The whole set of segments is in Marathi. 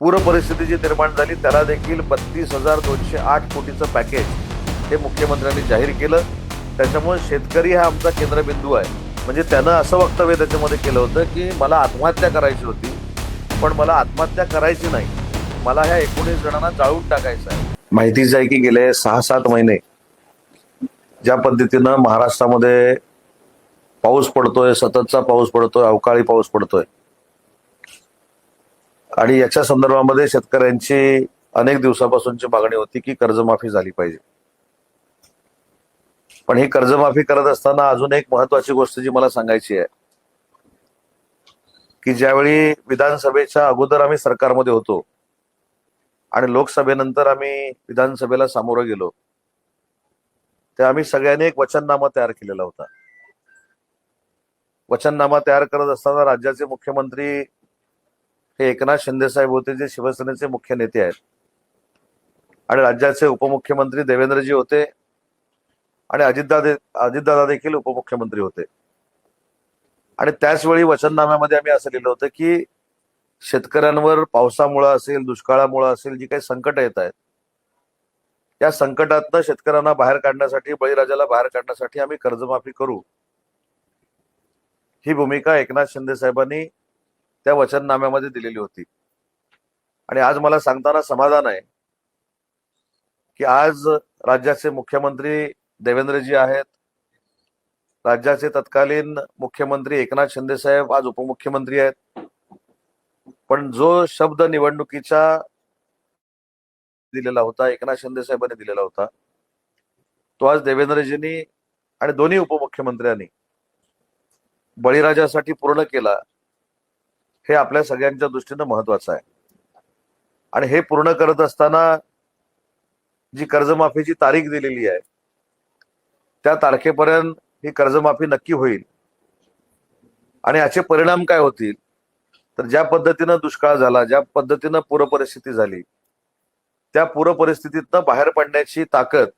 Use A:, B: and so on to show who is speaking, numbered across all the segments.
A: पूर परिस्थिती जी निर्माण झाली त्याला देखील बत्तीस हजार दोनशे आठ कोटीचं पॅकेज हे मुख्यमंत्र्यांनी जाहीर केलं. त्याच्यामुळे शेतकरी हा आमचा केंद्रबिंदू आहे. म्हणजे त्यानं असं वक्तव्य त्याच्यामध्ये केलं होतं की मला आत्महत्या करायची होती पण मला आत्महत्या करायची नाही. मला ह्या एकोणीस जणांना जाळून टाकायचं आहे. माहितीच आहे की गेले सहा सात महिने ज्या पद्धतीनं महाराष्ट्रामध्ये पाऊस पडतोय सततचा पाऊस पडतोय अवकाळी पाऊस पडतोय. आणि याच्या संदर्भामध्ये शेतकऱ्यांची अनेक दिवसापासूनची मागणी होती की कर्जमाफी झाली पाहिजे. पण ही कर्जमाफी करत असताना अजून एक महत्वाची गोष्ट जी मला सांगायची आहे की ज्यावेळी विधानसभेच्या अगोदर आम्ही सरकारमध्ये होतो आणि लोकसभेनंतर आम्ही विधानसभेला सामोरं गेलो ते आम्ही सगळ्यांनी एक वचननामा तयार केलेला होता. वचननामा तयार करत असताना राज्याचे मुख्यमंत्री हे एकनाथ शिंदे साहेब होते जे शिवसेनेचे मुख्य नेते आहेत. आणि राज्याचे उपमुख्यमंत्री देवेंद्रजी होते. आणि अजितदादा अजितदादा देखील उपमुख्यमंत्री होते. आणि त्याच वेळी वचननाम्यामध्ये आम्ही असं लिहिलं होतं की शेतकऱ्यांवर पावसामुळं असेल दुष्काळामुळं असेल जी काही संकट येत आहेत या संकटातनं शेतकऱ्यांना बाहेर काढण्यासाठी बळीराजाला बाहेर काढण्यासाठी आम्ही कर्जमाफी करू. ही भूमिका एकनाथ शिंदे साहेबांनी त्या वचननाम्यामध्ये दिलेली होती. आणि आज मला सांगताना समाधान आहे की आज राज्याचे मुख्यमंत्री देवेंद्रजी आहेत. राज्याचे तत्कालीन मुख्यमंत्री एकनाथ शिंदे साहेब आज उपमुख्यमंत्री आहेत. पण जो शब्द निवडणुकीच्या दिलेला होता एकनाथ शिंदे साहेबांनी दिलेला होता तो आज देवेंद्रजींनी आणि दोन्ही उपमुख्यमंत्र्यांनी बळीराजासाठी पूर्ण केला. हे आपल्या सगळ्यांच्या दृष्टीनं महत्वाचं आहे. आणि हे पूर्ण करत असताना जी कर्जमाफीची तारीख दिलेली आहे त्या तारखेपर्यंत ही कर्जमाफी नक्की होईल. आणि याचे परिणाम काय होतील? तर ज्या पद्धतीनं दुष्काळ झाला ज्या पद्धतीनं पूरपरिस्थिती झाली त्या पूरपरिस्थितीतनं बाहेर पडण्याची ताकद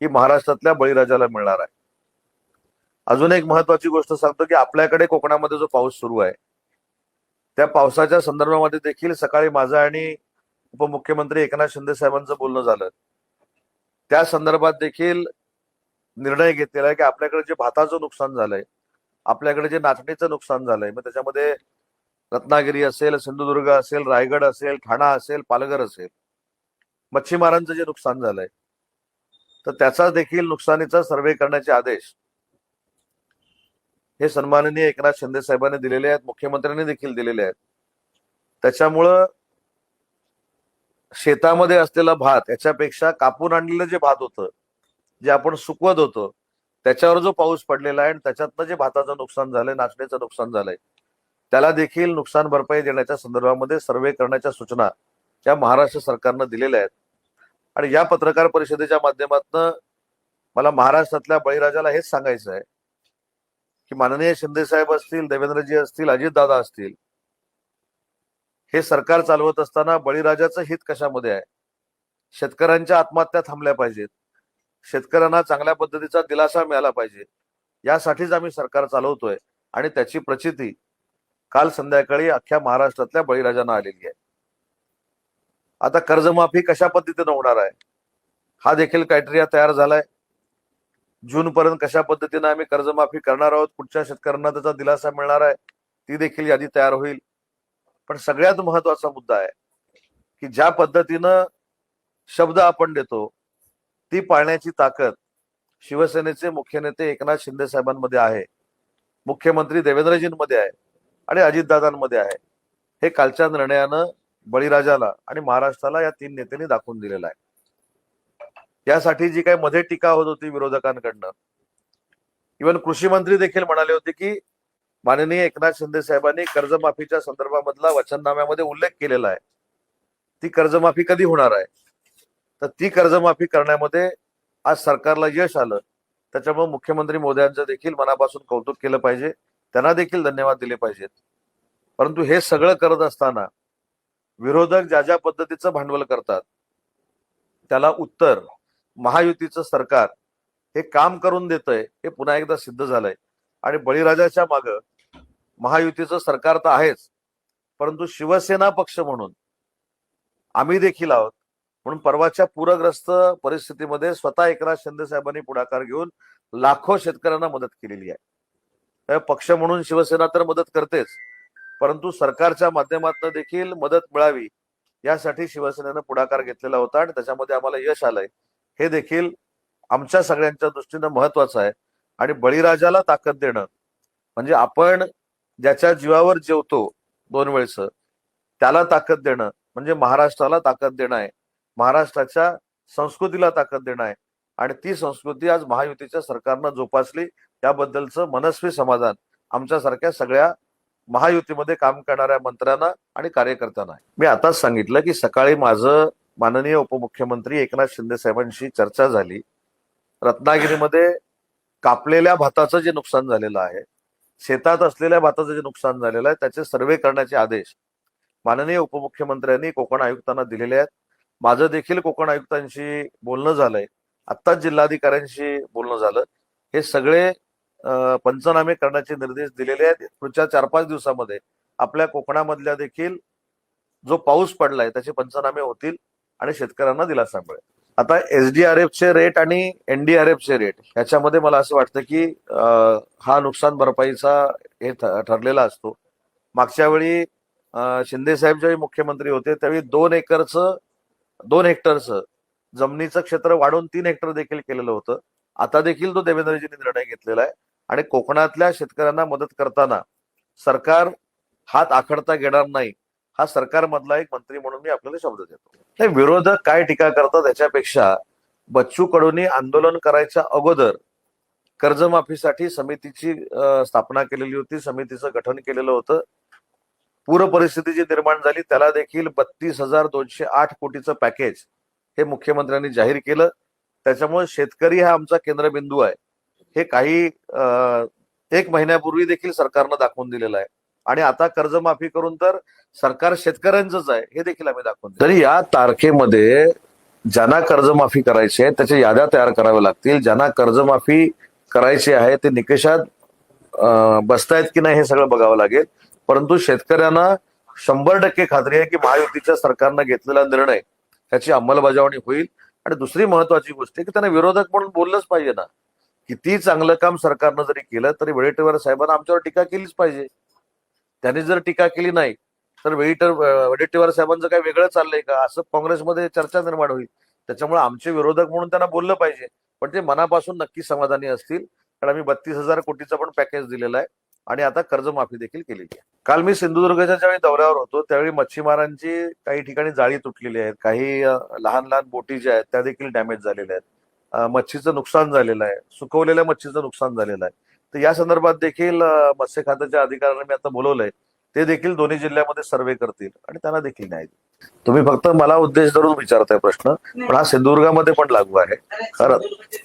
A: ही महाराष्ट्रातल्या बळीराजाला मिळणार आहे. अजून एक महत्वाची गोष्ट सांगतो की आपल्याकडे कोकणामध्ये जो पाऊस सुरू आहे त्या पावसाच्या संदर्भामध्ये देखील सकाळी माझं आणि उपमुख्यमंत्री एकनाथ शिंदे साहेबांचं बोलणं झालं. त्या संदर्भात देखील निर्णय घेतलेला आहे की आपल्याकडे जे भाताचं नुकसान झालंय आपल्याकडे जे नाचणीचं नुकसान झालंय मग त्याच्यामध्ये रत्नागिरी असेल सिंधुदुर्ग असेल रायगड असेल ठाणा असेल पालघर असेल मच्छीमारांचं जे नुकसान झालंय तर त्याचा देखील नुकसानीचा सर्वे करण्याचे आदेश हे सन्माननीय एकनाथ शिंदे साहेबांनी दिलेले आहेत मुख्यमंत्र्यांनी देखील दिलेले आहेत. त्याच्यामुळं शेतामध्ये असलेला भात याच्यापेक्षा कापून आणलेलं जे भात होतं जे आपण सुकवत होतो त्याच्यावर जो पाऊस पडलेला आहे आणि त्याच्यातनं जे भाताचं नुकसान झालंय नाचण्याचं नुकसान झालंय त्याला देखील नुकसान भरपाई देण्याच्या संदर्भामध्ये सर्वे करण्याच्या सूचना या महाराष्ट्र सरकारनं दिलेल्या आहेत. आणि या पत्रकार परिषदेच्या माध्यमातून मला महाराष्ट्रातल्या बळीराजाला हेच सांगायचं आहे की माननीय शिंदे साहेब असतील देवेंद्रजी असतील अजितदादा असतील हे सरकार चालवत असताना बळीराजाचं हित कशामध्ये आहे? शेतकऱ्यांच्या आत्महत्या थांबल्या पाहिजेत. शेतकऱ्यांना चांगल्या पद्धतीचा दिलासा मिळाला पाहिजे. यासाठीच आम्ही सरकार चालवतोय आणि त्याची प्रचिती काल संध्याकाळी अख्ख्या महाराष्ट्रातल्या बळीराजांना आलेली आहे. आता कर्जमाफी कशा पद्धतीनं होणार आहे? हा देखील क्रायटेरिया तयार झालाय. जून पर्यंत कशा पद्धतीने आम्ही कर्जमाफी करणार आहोत कुठच्या शेतकऱ्यांना त्याचा दिलासा मिळणार आहे ती देखील यादी तयार होईल. पण सगळ्यात महत्त्वाचा मुद्दा आहे की ज्या पद्धतीनं शब्द आपण देतो ती पाळण्याची ताकद शिवसेनेचे मुख्य नेते एकनाथ शिंदे साहेबांमध्ये आहे मुख्यमंत्री देवेंद्रजींमध्ये आहे आणि अजितदादांमध्ये आहे. हे कालच्या निर्णयानं बळीराजाला आणि महाराष्ट्राला या तीन नेत्यांनी दाखवून दिलेलं आहे. यासाठी जी काही मध्ये टीका होत होती विरोधकांकडनं इव्हन कृषी मंत्री देखील म्हणाले होते की माननीय एकनाथ शिंदे साहेबांनी कर्जमाफीच्या संदर्भामधला वचननाम्यामध्ये उल्लेख केलेला आहे. ती कर्जमाफी कधी होणार आहे? तर ती कर्जमाफी करण्यामध्ये आज सरकारला यश आलं. त्याच्यामुळे मुख्यमंत्री मोदयांचं देखील मनापासून कौतुक केलं पाहिजे. त्यांना देखील धन्यवाद दिले पाहिजेत. परंतु हे सगळं करत असताना विरोधक ज्या ज्या पद्धतीचं भांडवल करतात त्याला उत्तर महायुतीचं सरकार हे काम करून देतंय हे पुन्हा एकदा सिद्ध झालंय. आणि बळीराजाच्या माग महायुतीचं सरकार तर आहेच परंतु शिवसेना पक्ष म्हणून आम्ही देखील आहोत. म्हणून परवाच्या पूरग्रस्त परिस्थितीमध्ये स्वतः एकनाथ शिंदे साहेबांनी पुढाकार घेऊन लाखो शेतकऱ्यांना मदत केलेली आहे. पक्ष म्हणून शिवसेना तर मदत करतेच परंतु सरकारच्या माध्यमातून देखील मदत मिळावी यासाठी शिवसेनेनं पुढाकार घेतलेला होता आणि त्याच्यामध्ये आम्हाला यश आलंय. हे देखील आमच्या सगळ्यांच्या दृष्टीनं महत्वाचं आहे. आणि बळीराजाला ताकद देणं. म्हणजे आपण ज्याच्या जीवावर जेवतो दोन वेळेस त्याला ताकद देणं. म्हणजे महाराष्ट्राला ताकद देणं आहे. महाराष्ट्राच्या संस्कृतीला ताकद देणं आहे. आणि ती संस्कृती आज महायुतीच्या सरकारनं जोपासली. त्याबद्दलचं मनस्वी समाधान आमच्यासारख्या सगळ्या महायुतीमध्ये काम करणाऱ्या मंत्र्यांना आणि कार्यकर्त्यांना मी आताच सांगितलं की सकाळी माझं माननीय उपमुख्यमंत्री एकनाथ शिंदे साहेबांशी चर्चा झाली. रत्नागिरीमध्ये कापलेल्या भाताचं जे नुकसान झालेलं आहे शेतात असलेल्या भाताचं जे नुकसान झालेलं आहे त्याचे सर्वे करण्याचे आदेश माननीय उपमुख्यमंत्र्यांनी कोकण आयुक्तांना दिलेले आहेत. माझं देखील कोकण आयुक्तांशी बोलणं झालंय. आत्ताच जिल्हाधिकाऱ्यांशी बोलणं झालं. हे सगळे पंचनामे करण्याचे निर्देश दिलेले आहेत. पुढच्या चार पाच दिवसामध्ये आपल्या कोकणामधल्या देखील जो पाऊस पडलाय त्याचे पंचनामे होतील. आणि शेतकऱ्यांना दिलासा मिळेल. आता एसडीआरएफ चे रेट आणि एनडीआरएफ चे रेट याच्यामध्ये मला असं वाटतं की हा नुकसान भरपाईचा हे ठरलेला असतो. मागच्या वेळी शिंदे साहेब ज्यावेळी मुख्यमंत्री होते त्यावेळी दोन एकरचं दोन हेक्टरचं जमिनीचं क्षेत्र वाढून तीन हेक्टर देखील केलेलं होतं. आता देखील तो देवेंद्रजींनी निर्णय घेतलेला आहे. आणि कोकणातल्या शेतकऱ्यांना मदत करताना सरकार हात आखडता घेणार नाही. हा सरकारमधला एक मंत्री म्हणून मी आपल्याला शब्द देतो. नाही विरोधक काय टीका करतात याच्यापेक्षा बच्चू कडूंनी आंदोलन करायच्या अगोदर कर्जमाफीसाठी समितीची स्थापना केलेली होती समितीचं गठन केलेलं होतं. पूर परिस्थिती जी निर्माण झाली त्याला देखील बत्तीस हजार दोनशे आठ कोटीचं पॅकेज हे मुख्यमंत्र्यांनी जाहीर केलं. त्याच्यामुळे शेतकरी हा आमचा केंद्रबिंदू आहे. हे काही एक महिन्यापूर्वी देखील सरकारनं दाखवून दिलेलं आहे. आणि आता कर्जमाफी करून तर सरकार शेतकऱ्यांचंच आहे. हे देखील आम्ही दाखवून तरी या तारखेमध्ये ज्यांना कर्जमाफी करायची आहे त्याच्या याद्या तयार कराव्या लागतील. ज्यांना कर्जमाफी करायची आहे ते निकषात बसतायत की नाही हे सगळं बघावं लागेल. परंतु शेतकऱ्यांना शंभर टक्के खात्री आहे की महायुतीच्या सरकारनं घेतलेला निर्णय त्याची अंमलबजावणी होईल. आणि दुसरी महत्वाची गोष्ट आहे की त्यांना विरोधक म्हणून बोललंच पाहिजे ना. किती चांगलं काम सरकारनं जरी केलं तरी वेळेटेवर साहेबांना आमच्यावर टीका केलीच पाहिजे. त्यांनी जर टीका केली नाही तर वेळीटर वडेट्टीवार साहेबांचं काही वेगळं चाललंय का? असं काँग्रेसमध्ये चर्चा निर्माण होईल. त्याच्यामुळे आमचे विरोधक म्हणून त्यांना बोललं पाहिजे. पण ते मनापासून नक्की समाधानी असतील. कारण आम्ही बत्तीस हजार कोटीचं पण पॅकेज दिलेलं आहे. आणि आता कर्जमाफी देखील केलेली आहे. काल मी सिंधुदुर्गच्या ज्यावेळी दौऱ्यावर होतो त्यावेळी मच्छीमारांची काही ठिकाणी जाळी तुटलेली आहेत. काही लहान लहान बोटी ज्या आहेत त्या देखील डॅमेज झालेल्या आहेत. मच्छीचं नुकसान झालेलं आहे. सुकवलेल्या मच्छीचं नुकसान झालेलं आहे. तर या संदर्भात देखील मत्स्य खात्याच्या अधिकाऱ्यांना मी आता बोलवलंय. ते देखील दोन्ही जिल्ह्यामध्ये सर्वे करतील आणि त्यांना देखील न्याय तुम्ही फक्त मला उद्देश धरून विचारताय प्रश्न पण हा सिंधुदुर्गामध्ये पण लागू आहे. खरं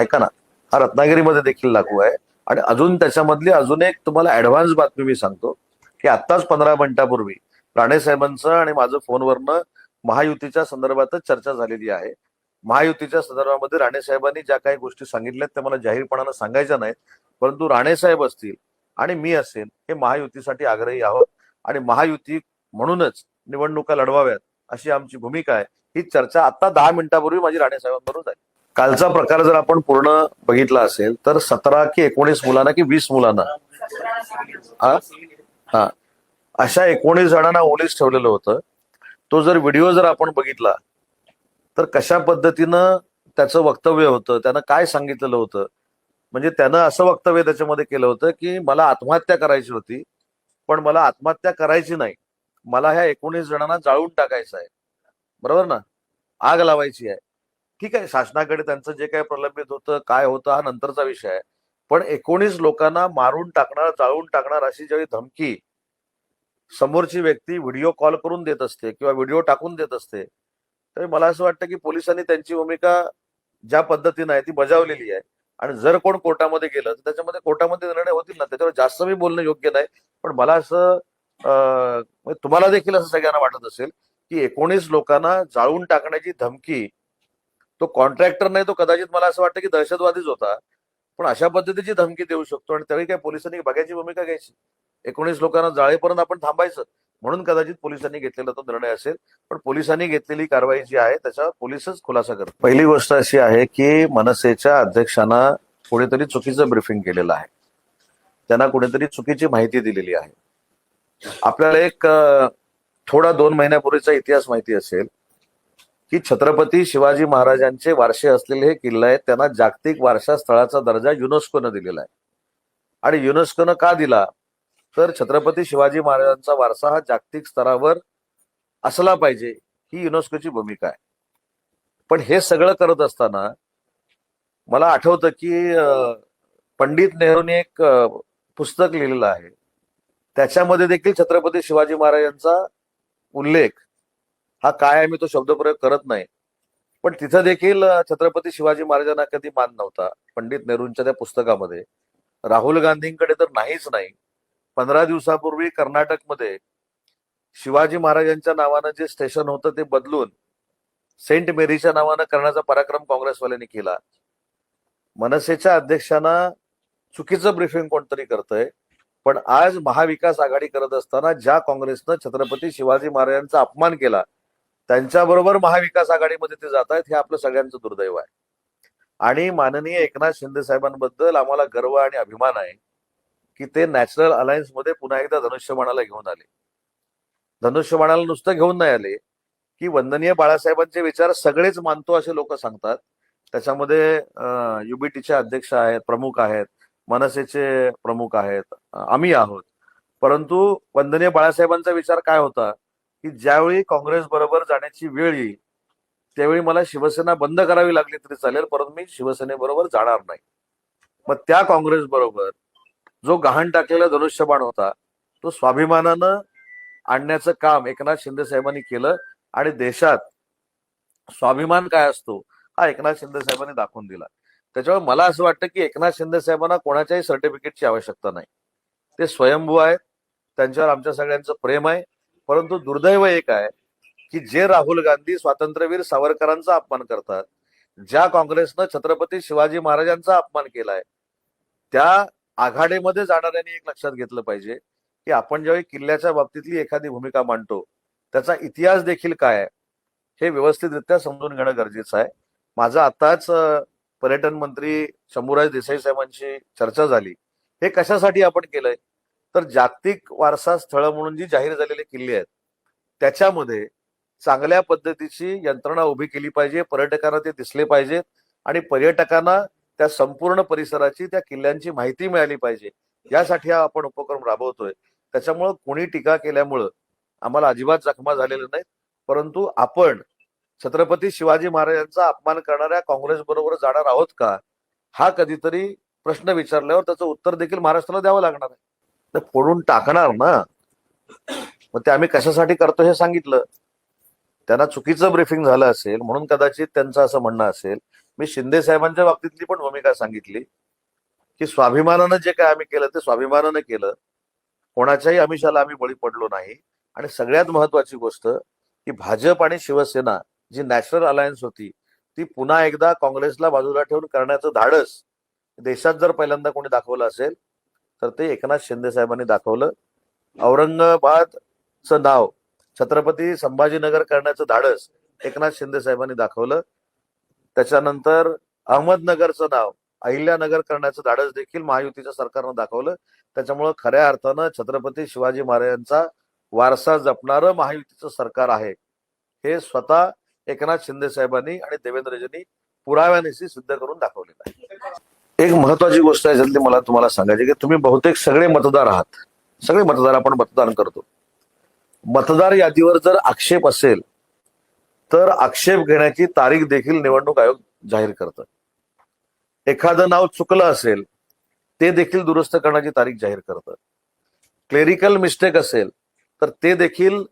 A: ऐका ना हा रत्नागिरीमध्ये देखील लागू आहे. आणि अजून त्याच्यामधली अजून एक तुम्हाला ऍडव्हान्स बातमी मी सांगतो की आत्ताच पंधरा मिनिटापूर्वी राणे साहेबांचं आणि माझं फोनवरनं महायुतीच्या संदर्भातच चर्चा झालेली आहे. महायुतीच्या संदर्भामध्ये राणे साहेबांनी ज्या काही गोष्टी सांगितल्यात त्या मला जाहीरपणानं सांगायच्या नाहीत. परंतु राणे साहेब असतील आणि मी असेल हे महायुतीसाठी आग्रही आहोत. आणि महायुती म्हणूनच निवडणुका लढवाव्यात अशी आमची भूमिका आहे. ही चर्चा आता दहा मिनिटापूर्वी माझी राणे साहेबांबरोबर झाली. कालचा प्रकार जर आपण पूर्ण बघितला असेल तर सतरा की एकोणीस मुलांना की वीस मुलांना? हा. अशा एकोणीस जणांना ओलीस ठेवलेलं होतं. तो जर व्हिडिओ जर आपण बघितला तर कशा पद्धतीनं त्याचं वक्तव्य होतं त्यानं काय सांगितलेलं होतं म्हणजे त्यानं असं वक्तव्य त्याच्यामध्ये केलं होतं की मला आत्महत्या करायची होती पण मला आत्महत्या करायची नाही. मला ह्या एकोणीस जणांना जाळून टाकायचं आहे. बरोबर ना? आग लावायची आहे. ठीक आहे शासनाकडे त्यांचं जे काही प्रलंबित होतं काय होतं हा नंतरचा विषय आहे. पण एकोणीस लोकांना मारून टाकणार जाळून टाकणार अशी ज्यावेळी धमकी समोरची व्यक्ती व्हिडिओ कॉल करून देत असते किंवा व्हिडिओ टाकून देत असते तर मला असं वाटतं की पोलिसांनी त्यांची भूमिका ज्या पद्धतीनं आहे ती बजावलेली आहे. आणि जर कोण कोर्टामध्ये गेलं तर त्याच्यामध्ये कोर्टामध्ये निर्णय होतील ना. त्याच्यावर जास्त मी बोलणं योग्य नाही. पण मला असं म्हणजे तुम्हाला देखील असं सगळ्यांना वाटत असेल की एकोणीस लोकांना जाळून टाकण्याची धमकी तो कॉन्ट्रॅक्टर नाही तो कदाचित मला असं वाटतं की दहशतवादीच होता. पण अशा पद्धतीची धमकी देऊ शकतो आणि त्यावेळी काय पोलिसांनी बघायची भूमिका घ्यायची? एकोणीस लोकांना जाळेपर्यंत आपण थांबायचं. म्हणून कदाचित पोलिसांनी घेतलेला तो निर्णय असेल पण पोलिसांनी घेतलेली कारवाई जी आहे त्याच्यावर पोलिसच खुलासा करतात. पहिली गोष्ट अशी आहे की मनसेच्या अध्यक्षांना कोणीतरी चुकीचं ब्रिफिंग केलेलं आहे. त्यांना कुणीतरी चुकीची माहिती दिलेली आहे. आपल्याला एक थोडा दोन महिन्यापूर्वीचा इतिहास माहिती असेल की छत्रपती शिवाजी महाराजांचे वारसे असलेले हे किल्ले आहेत त्यांना जागतिक वारसा स्थळाचा दर्जा युनेस्कोनं दिलेला आहे. आणि युनेस्कोनं का दिला? तर छत्रपती शिवाजी महाराजांचा वारसा हा जागतिक स्तरावर असला पाहिजे ही युनेस्कोची भूमिका आहे. पण हे सगळं करत असताना मला आठवतं की पंडित नेहरूंनी एक पुस्तक लिहिलेलं आहे. त्याच्यामध्ये देखील छत्रपती शिवाजी महाराजांचा उल्लेख हा काय आहे मी तो शब्दप्रयोग करत नाही. पण तिथं देखील छत्रपती शिवाजी महाराजांना कधी मान नव्हता पंडित नेहरूंच्या त्या पुस्तकामध्ये. राहुल गांधींकडे तर नाहीच नाही. पंधरा दिवसापूर्वी कर्नाटकमध्ये शिवाजी महाराजांच्या नावानं जे स्टेशन होतं ते बदलून सेंट मेरीच्या नावानं करण्याचा पराक्रम काँग्रेसवाल्यांनी केला. मनसेच्या अध्यक्षांना चुकीचं ब्रिफिंग कोणतरी करतंय पण आज महाविकास आघाडी करत असताना ज्या काँग्रेसनं छत्रपती शिवाजी महाराजांचा अपमान केला त्यांच्याबरोबर महाविकास आघाडीमध्ये ते जात आहेत हे आपलं सगळ्यांचं दुर्दैव आहे. आणि माननीय एकनाथ शिंदे साहेबांबद्दल आम्हाला गर्व आणि अभिमान आहे की ते नॅचरल अलायन्समध्ये पुन्हा एकदा धनुष्यबाणाला घेऊन आले. धनुष्यबाणाला नुसतं घेऊन नाही आले. की वंदनीय बाळासाहेबांचे विचार सगळेच मानतो असे लोक सांगतात. त्याच्यामध्ये युबीटीचे अध्यक्ष आहेत प्रमुख आहेत मनसेचे प्रमुख आहेत आम्ही आहोत. परंतु वंदनीय बाळासाहेबांचा विचार काय होता? की ज्यावेळी काँग्रेस बरोबर जाण्याची वेळ येईल त्यावेळी मला शिवसेना बंद करावी लागली तरी चालेल परंतु मी शिवसेनेबरोबर जाणार नाही. मग त्या काँग्रेस बरोबर जो गहाण टाकलेला धनुष्यबाण होता तो स्वाभिमानानं आणण्याचं काम एकनाथ शिंदे साहेबांनी केलं आणि देशात स्वाभिमान काय असतो हा एकनाथ शिंदे साहेबांनी दाखवून दिला. त्याच्यामुळे मला असं वाटतं की एकनाथ शिंदे साहेबांना कोणाच्याही सर्टिफिकेटची आवश्यकता नाही. ते स्वयंभू आहेत त्यांच्यावर आमच्या सगळ्यांचं प्रेम आहे परंतु दुर्दैव एक आहे की जे राहुल गांधी स्वातंत्र्यवीर सावरकरांचा अपमान करतात ज्या काँग्रेसनं छत्रपती शिवाजी महाराजांचा अपमान केलाय त्या आघाडीमध्ये जाणाऱ्यांनी एक लक्षात घेतलं पाहिजे की आपण ज्यावेळी किल्ल्याच्या बाबतीतली एखादी भूमिका मांडतो त्याचा इतिहास देखील काय आहे हे व्यवस्थितरित्या समजून घेणं गरजेचं आहे. माझं आताच पर्यटन मंत्री शंभूराज देसाई साहेबांशी चर्चा झाली. हे कशासाठी आपण केलंय? तर जागतिक वारसा स्थळ म्हणून जी जाहीर झालेले किल्ले आहेत त्याच्यामध्ये चांगल्या पद्धतीची यंत्रणा उभी केली पाहिजे पर्यटकांना ते दिसले पाहिजेत आणि पर्यटकांना त्या संपूर्ण परिसराची त्या किल्ल्यांची माहिती मिळाली पाहिजे. यासाठी हा आपण उपक्रम राबवतोय. त्याच्यामुळं कोणी टीका केल्यामुळं आम्हाला अजिबात जखमा झालेल्या नाहीत. परंतु आपण छत्रपती शिवाजी महाराजांचा अपमान करणाऱ्या काँग्रेस बरोबर जाणार आहोत का? हा कधीतरी प्रश्न विचारल्यावर त्याचं उत्तर देखील महाराष्ट्राला द्यावं लागणार आहे. तर फोडून टाकणार ना? मग ते आम्ही कशासाठी करतो हे सांगितलं. त्यांना चुकीचं ब्रीफिंग झालं असेल म्हणून कदाचित त्यांचं असं म्हणणं असेल. मी शिंदे साहेबांच्या बाबतीतली पण भूमिका सांगितली की स्वाभिमानानं जे काय आम्ही केलं ते स्वाभिमानानं केलं. कोणाच्याही आमिषाला आम्ही बळी पडलो नाही. आणि सगळ्यात महत्वाची गोष्ट की भाजप आणि शिवसेना जी नॅशनल अलायन्स होती ती पुन्हा एकदा काँग्रेसला बाजूला ठेवून करण्याचं धाडस देशात जर पहिल्यांदा कोणी दाखवलं असेल तर ते एकनाथ शिंदे साहेबांनी दाखवलं. औरंगाबादचं नाव छत्रपती संभाजीनगर करण्याचं धाडस एकनाथ शिंदे साहेबांनी दाखवलं. त्याच्यानंतर अहमदनगरचं नाव अहिल्यानगर करण्याचं धाडस देखील महायुतीच्या सरकारनं दाखवलं. त्याच्यामुळं खऱ्या अर्थानं छत्रपती शिवाजी महाराजांचा वारसा जपणारं महायुतीचं सरकार आहे. हे स्वतः एकनाथ शिंदे साहेबांनी आणि देवेंद्रजींनी पुराव्यानिशी सिद्ध करून दाखवलेलं आहे. एक महत्वाची गोष्ट आहे ज्यातली मला तुम्हाला सांगायची की तुम्ही बहुतेक सगळे मतदार आहात. सगळे मतदार आपण मतदान करतो. मतदार यादीवर जर आक्षेप असेल तर आक्षेप घेण्याची तारीख देखील निवडणूक आयोग जाहीर करतं एखादं नाव चुकलं असेल ते देखील दुरुस्त करण्याची तारीख जाहीर करतं क्लेरिकल मिस्टेक असेल तर ते देखील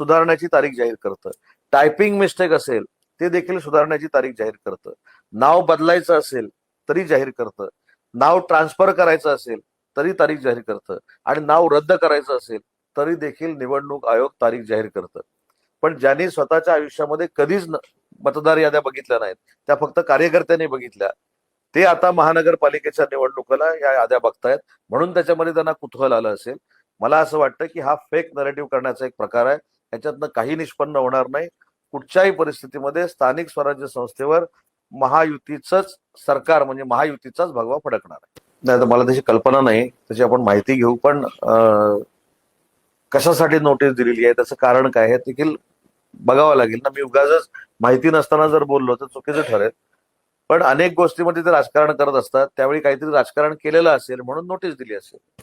A: सुधारण्याची तारीख जाहीर करतं टायपिंग मिस्टेक असेल ते देखील सुधारण्याची तारीख जाहीर करतं नाव बदलायचं असेल तरी जाहीर करतं नाव ट्रान्सफर करायचं असेल तरी तारीख जाहीर करतं आणि नाव रद्द करायचं असेल तरी देखील निवडणूक आयोग तारीख जाहीर करतं पण ज्यांनी स्वतःच्या आयुष्यामध्ये कधीच मतदार याद्या बघितल्या नाहीत त्या फक्त कार्यकर्त्यांनी बघितल्या. ते आता महानगरपालिकेच्या निवडणुकीला या याद्या बघतायत म्हणून त्याच्यामध्ये त्यांना कुतूहल आलं असेल. मला असं वाटतं की हा फेक नरेटिव्ह करण्याचा एक प्रकार आहे. याच्यातनं काही निष्पन्न होणार नाही. कुठच्याही परिस्थितीमध्ये स्थानिक स्वराज्य संस्थेवर महायुतीचंच सरकार म्हणजे महायुतीचाच भगवा फडकणार आहे. नाही तर मला त्याची कल्पना नाही. त्याची आपण माहिती घेऊ. पण कशासाठी नोटीस दिलेली आहे? त्याचं कारण काय हे देखील बघावं लागेल ना. मी उगाच माहिती नसताना जर बोललो तर चुकीचं ठरेल. पण अनेक गोष्टीमध्ये ते राजकारण करत असतात. त्यावेळी काहीतरी राजकारण केलेलं असेल म्हणून नोटीस दिली असेल.